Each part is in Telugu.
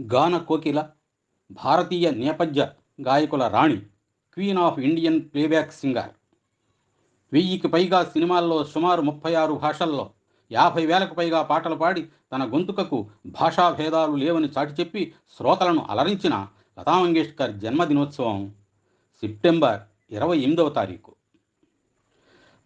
గాన కోకిల భారతీయ నేపథ్య గాయకుల రాణి queen of Indian playback singer. వెయ్యికి పైగా సినిమాల్లో సుమారు ముప్పై ఆరు భాషల్లో యాభై వేలకు పైగా పాటలు పాడి తన గొంతుకకు భాషా భేదాలు లేవని చాటి చెప్పి శ్రోతలను అలరించిన లతా మంగేష్కర్ జన్మదినోత్సవం సెప్టెంబర్ ఇరవై ఎనిమిదవ తారీఖు.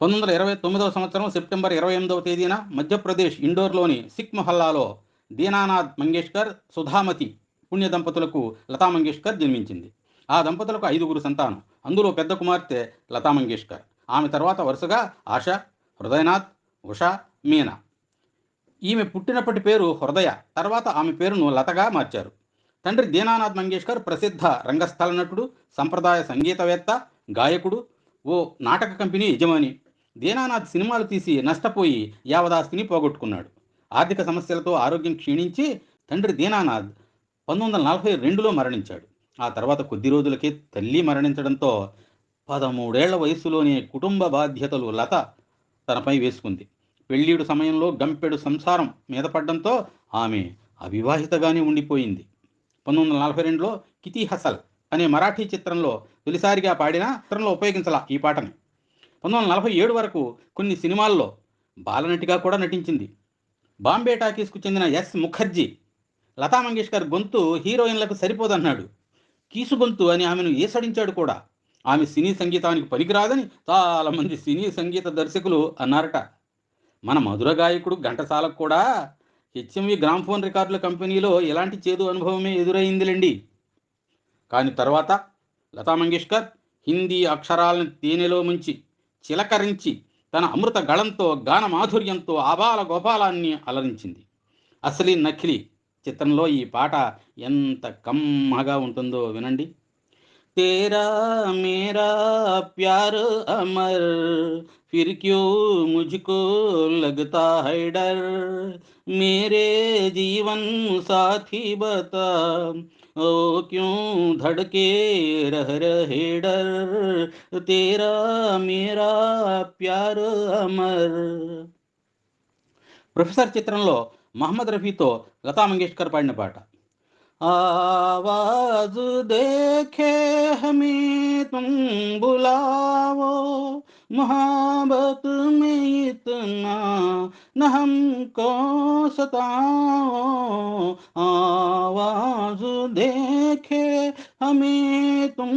పంతొమ్మిది వందల ఇరవై తొమ్మిదవ సంవత్సరం సెప్టెంబర్ ఇరవై ఎనిమిదవ తేదీన మధ్యప్రదేశ్ ఇండోర్లోని సిక్ మహల్లాలో దీనానాథ్ మంగేష్కర్ సుధామతి పుణ్య దంపతులకు లతా మంగేష్కర్ జన్మించింది. ఆ దంపతులకు ఐదుగురు సంతానం. అందులో పెద్ద కుమార్తె లతా మంగేష్కర్. ఆమె తర్వాత వరుసగా ఆశ హృదయనాథ్ ఉష మీనా. ఈమె పుట్టినప్పటి పేరు హృదయ. తర్వాత ఆమె పేరును లతగా మార్చారు. తండ్రి దీనానాథ్ మంగేష్కర్ ప్రసిద్ధ రంగస్థల నటుడు సంప్రదాయ సంగీతవేత్త గాయకుడు ఓ నాటక కంపెనీ యజమాని. దీనానాథ్ సినిమాలు తీసి నష్టపోయి యావదాస్తిని పోగొట్టుకున్నాడు. ఆర్థిక సమస్యలతో ఆరోగ్యం క్షీణించి తండ్రి దీనానాథ్ పంతొమ్మిది వందల నలభై రెండులో మరణించాడు. ఆ తర్వాత కొద్ది రోజులకే తల్లి మరణించడంతో పదమూడేళ్ళ వయసులోనే కుటుంబ బాధ్యతలు లత తనపై వేసుకుంది. పెళ్ళీడు సమయంలో గంపెడు సంసారం మీద పడడంతో ఆమె అవివాహితగానే ఉండిపోయింది. పంతొమ్మిది వందల నలభై రెండులో కితి హసల్ అనే మరాఠీ చిత్రంలో తొలిసారిగా పాడిన చిత్రంలో ఉపయోగించాల ఈ పాటని. పంతొమ్మిది వందల నలభై ఏడు వరకు కొన్ని సినిమాల్లో బాలనటిగా కూడా నటించింది. బాంబే టాకీస్కు చెందిన ఎస్ ముఖర్జీ లతా మంగేష్కర్ గొంతు హీరోయిన్లకు సరిపోదన్నాడు. కీసు గొంతు అని ఆమెను ఏసడించాడు కూడా. ఆమె సినీ సంగీతానికి పనికిరాదని చాలామంది సినీ సంగీత దర్శకులు అన్నారట. మన మధుర గాయకుడు ఘంటసాలకు కూడా హెచ్ఎంవి గ్రామ్ఫోన్ రికార్డుల కంపెనీలో ఎలాంటి చేదు అనుభవమే ఎదురైందిలేండి. కానీ తర్వాత లతా మంగేష్కర్ హిందీ అక్షరాలను తేనెలో ముంచి చిలకరించి తన అమృత గళంతో గాన మాధుర్యంతో ఆబాల గోపాలాన్ని అలరించింది. అసలీ నకిలీ చిత్రంలో ఈ పాట ఎంత కమ్మగా ఉంటుందో వినండి. तेरा मेरा प्यार अमर फिर क्यों मुझको लगता है डर मेरे जीवन साथी बता ओ क्यों धड़के रह रहे डर तेरा मेरा प्यार अमर ప్రొఫెసర్ చిత్రంలో మహమ్మద్ రఫీతో లతా మంగేష్కర్ పాడిన పాట आवाज़ देखे हमें तुम बुलाओ। मोहब्बत में इतना न हमको सताओ। आवाज़ देखे हमें तुम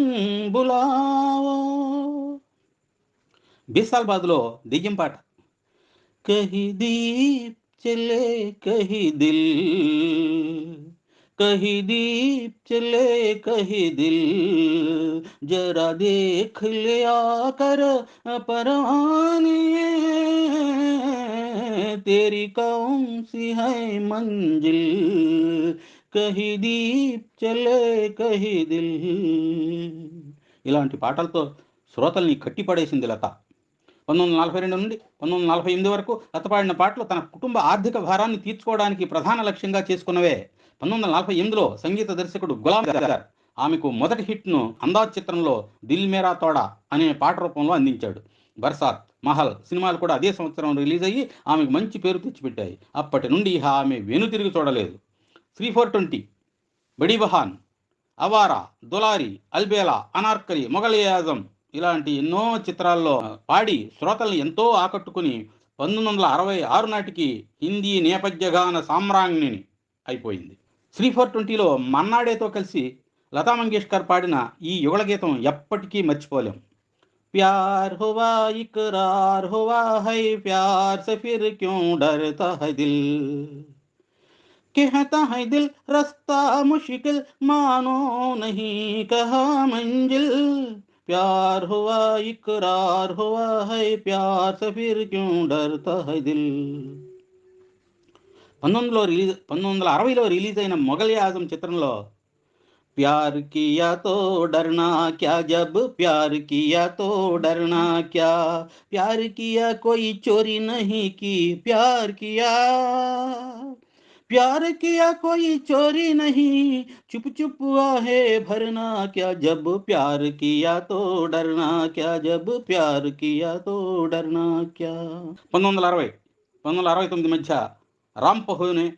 बुलाओ। बीस साल बाद लो दिग्गम पाठ। कहीं दीप चले, कहीं दिल। कहीं दीप चले कहीं दिल जरा देख ले आकर परवाने तेरी कौन सी है मंजिल कहीं दीप चले कहीं दिल ఇలాంటి పాటలతో శ్రోతల్ని కట్టిపడేసింది లత పంతొమ్మిది వందల నలభై రెండు నుండి పంతొమ్మిది వందల నలభై ఎనిమిది వరకు లత పాడిన పాటలు తన కుటుంబ ఆర్థిక భారాన్ని తీర్చుకోవడానికి ప్రధాన లక్ష్యంగా చేసుకున్నవే పంతొమ్మిది వందల నలభై ఎనిమిదిలో సంగీత దర్శకుడు గులాం గారు ఆమెకు మొదటి హిట్ను అందాజ్ చిత్రంలో దిల్ మేరా తోడా అనే పాట రూపంలో అందించాడు. బర్సాత్ మహల్ సినిమాలు కూడా అదే సంవత్సరం రిలీజ్ అయ్యి ఆమెకు మంచి పేరు తెచ్చిపెట్టాయి. అప్పటి నుండి ఆమె ఆమె వెనుతిరిగి చూడలేదు. Three four twenty Badi Behan Awara Dulari Albela Anarkali Mughal ఇలాంటి ఎన్నో చిత్రాల్లో పాడి శ్రోతల్ని ఎంతో ఆకట్టుకుని పంతొమ్మిది వందల అరవై ఆరు నాటికి హిందీ నేపథ్య గాన సామ్రాజ్ఞిని అయిపోయింది. శ్రీ ఫోర్ ట్వంటీలో మన్నాడేతో కలిసి లతా మంగేష్కర్ పాడిన ఈ యుగళ గీతం ఎప్పటికీ మర్చిపోలేం प्यार हुआ इकरार हुआ है प्यार से फिर क्यों डरता है दिल कहता है दिल रास्ता मुश्किल मानो नहीं कहा मंजिल प्यार हुआ इकरार हुआ है प्यार से फिर क्यों डरता है दिल పంతొమ్మిదిలో రిలీజ్ పంతొమ్మిది వందల అరవైలో రిలీజ్ అయిన మొఘల్ ఆజం చిత్రంలో प्यार किया तो डरना क्या जब प्यार किया तो डरना क्या प्यार किया कोई चोरी नहीं की प्यार किया प्यार किया कोई चोरी नहीं चुप चुप आहे भरना क्या जब प्यार किया तो डरना क्या जब प्यार किया तो डरना क्या పంతొమ్మిది వందల అరవై పంతొమ్మిది వందల అరవై తొమ్మిది మధ్య రామ్ పహోనే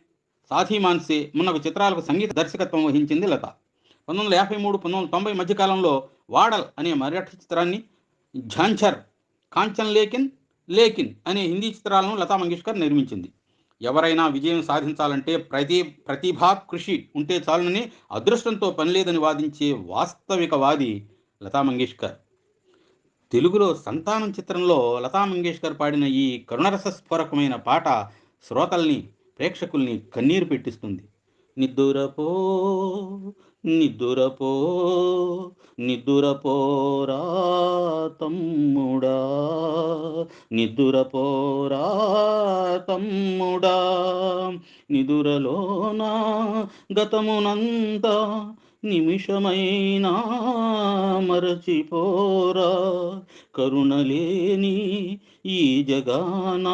సాధీ మాన్సే మున్నగు చిత్రాలకు సంగీత దర్శకత్వం వహించింది లత. పంతొమ్మిది వందల యాభై మూడు పంతొమ్మిది వందల తొంభై మధ్యకాలంలో వాడల్ అనే మరాఠీ చిత్రాన్ని ఝాన్ఛర్ కాంచన్ లేకిన్ లేకిన్ అనే హిందీ చిత్రాలను లతా మంగేష్కర్ నిర్మించింది. ఎవరైనా విజయం సాధించాలంటే ప్రతి ప్రతిభా కృషి ఉంటే చాలునని అదృష్టంతో పనిలేదని వాదించే వాస్తవికవాది లతా మంగేష్కర్. తెలుగులో సంతానం చిత్రంలో లతా మంగేష్కర్ పాడిన ఈ కరుణరస స్ఫోరకమైన పాట శ్రోతల్ని ప్రేక్షకుల్ని కన్నీరు పెట్టిస్తుంది. నిద్దురపో నిద్దురపో నిద్దురపోరా తమ్ముడా నిద్దురపోరా తమ్ముడా. నిదురలోనా గతమునంతా నిమిషమైనా మరచిపోరా. కరుణలేని ఈ జగాన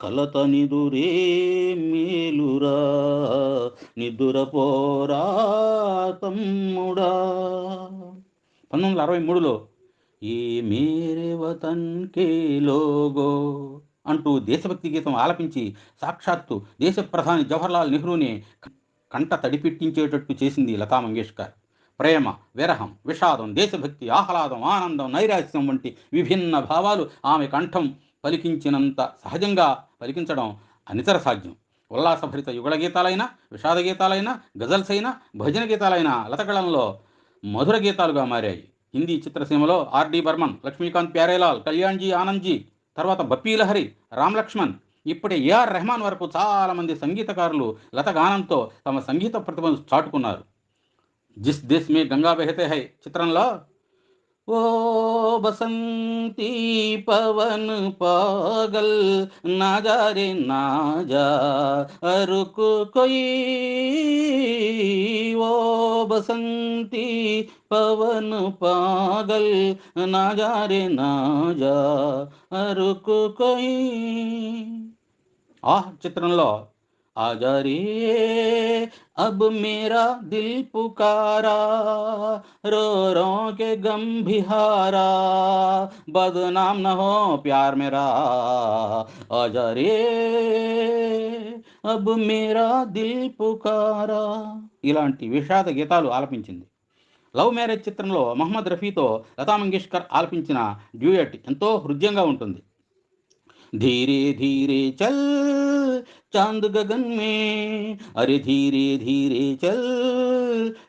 కలత నిదురే మేలురా నిదురపోరా తమ్ముడా. పంతొమ్మిది వందల అరవై మూడులో ఏ మేరే వతన్కే లోగో అంటూ దేశభక్తి గీతం ఆలపించి సాక్షాత్తు దేశ ప్రధాని జవహర్లాల్ నెహ్రూనే కంట తడిపెట్టించేటట్టు చేసింది లతా మంగేష్కర్. ప్రేమ విరహం విషాదం దేశభక్తి ఆహ్లాదం ఆనందం నైరాశ్యం వంటి విభిన్న భావాలు ఆమె కంఠం పలికించినంత సహజంగా పలికించడం అనితర సాధ్యం. ఉల్లాసభరిత యుగళ గీతాలైన విషాద గీతాలైన గజల్స్ అయినా భజన గీతాలైన లతకళంలో మధుర గీతాలుగా మారాయి. హిందీ చిత్రసీమలో ఆర్డి బర్మన్ లక్ష్మీకాంత్ ప్యారేలాల్ కళ్యాణ్జీ ఆనంద్జీ తర్వాత బప్పీ లహరి రామ్ లక్ష్మణ్ ఇప్పటి ఏఆర్ రెహమాన్ వరకు చాలామంది సంగీతకారులు లత గానంతో తమ సంగీత ప్రతిభను చాటుకున్నారు. జిస్ దేశ్ మే గంగా బెహతే హై చిత్రంలో ఓ బసంతి పవన్ పాగల్ నా जा रे ना जा रुक कोई ఓ బసంతి పవన్ పాగల్ నా जा रे ना जा रुक कोई ఆహ్ చిత్రంలో आजा रे अब मेरा दिल पुकारा रो रो के गम बिहारा बदनाम न हो प्यार मेरा आजा रे अब मेरा दिल పుకారా ఇలాంటి విషాద గీతాలు ఆలపించింది లవ్ మ్యారేజ్ చిత్రంలో మహమ్మద్ రఫీతో లతా మంగేష్కర్ ఆలపించిన డ్యూయట్ ఎంతో హృదయంగా ఉంటుంది धीरे धीरे चल चांद गगन में अरे धीरे धीरे चल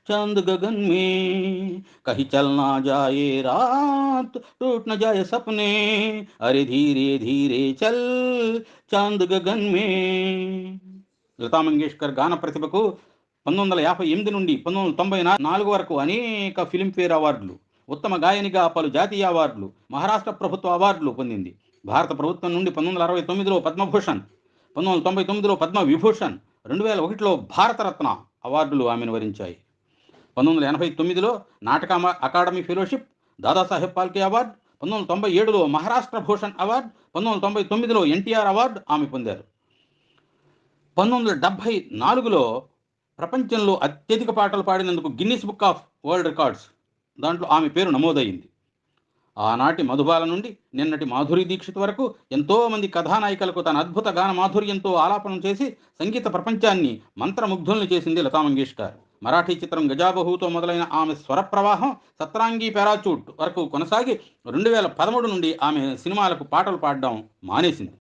चांद गगन में कहीं चल ना जाए रात टूट न जाए सपने अरे धीरे धीरे चल चांद गगन में లతా మంగేష్కర్ గాన ప్రతిభకు పంతొమ్మిది వందల యాభై ఎనిమిది నుండి పంతొమ్మిది వందల తొంభై నా- నాలుగు వరకు అనేక ఫిలింఫేర్ అవార్డులు ఉత్తమ గాయనిగా పలు జాతీయ అవార్డులు మహారాష్ట్ర ప్రభుత్వ అవార్డులు పొందింది భారత ప్రభుత్వం నుండి పంతొమ్మిది వందల అరవై తొమ్మిదిలో పద్మభూషణ్ పంతొమ్మిది వందల తొంభై తొమ్మిదిలో పద్మ విభూషణ్ రెండు వేల ఒకటిలో భారతరత్న అవార్డులు ఆమెను వరించాయి. పంతొమ్మిది వందల ఎనభై తొమ్మిదిలో నాటక academy fellowship Dadasaheb Phalke award పంతొమ్మిది వందల తొంభై ఏడులో మహారాష్ట్ర భూషణ్ అవార్డు పంతొమ్మిది వందల తొంభై తొమ్మిదిలో ఎన్టీఆర్ అవార్డు ఆమె పొందారు. పంతొమ్మిది వందల డెబ్భై నాలుగులో ప్రపంచంలో అత్యధిక పాటలు పాడినందుకు Guinness book of world records దాంట్లో ఆమె పేరు నమోదైంది ఆనాటి మధుబాల నుండి నిన్నటి మాధురి దీక్షిత్ వరకు ఎంతోమంది కథానాయికలకు తన అద్భుత గాన మాధుర్యంతో ఆలాపనం చేసి సంగీత ప్రపంచాన్ని మంత్రముగ్ధుల్ని చేసింది లతా మంగేష్కర్. మరాఠీ చిత్రం గజాబహుతో మొదలైన ఆమె స్వర ప్రవాహం సత్రాంగి పారాచూట్ వరకు కొనసాగి రెండు వేల పదమూడు నుండి ఆమె సినిమాలకు పాటలు పాడడం మానేసింది.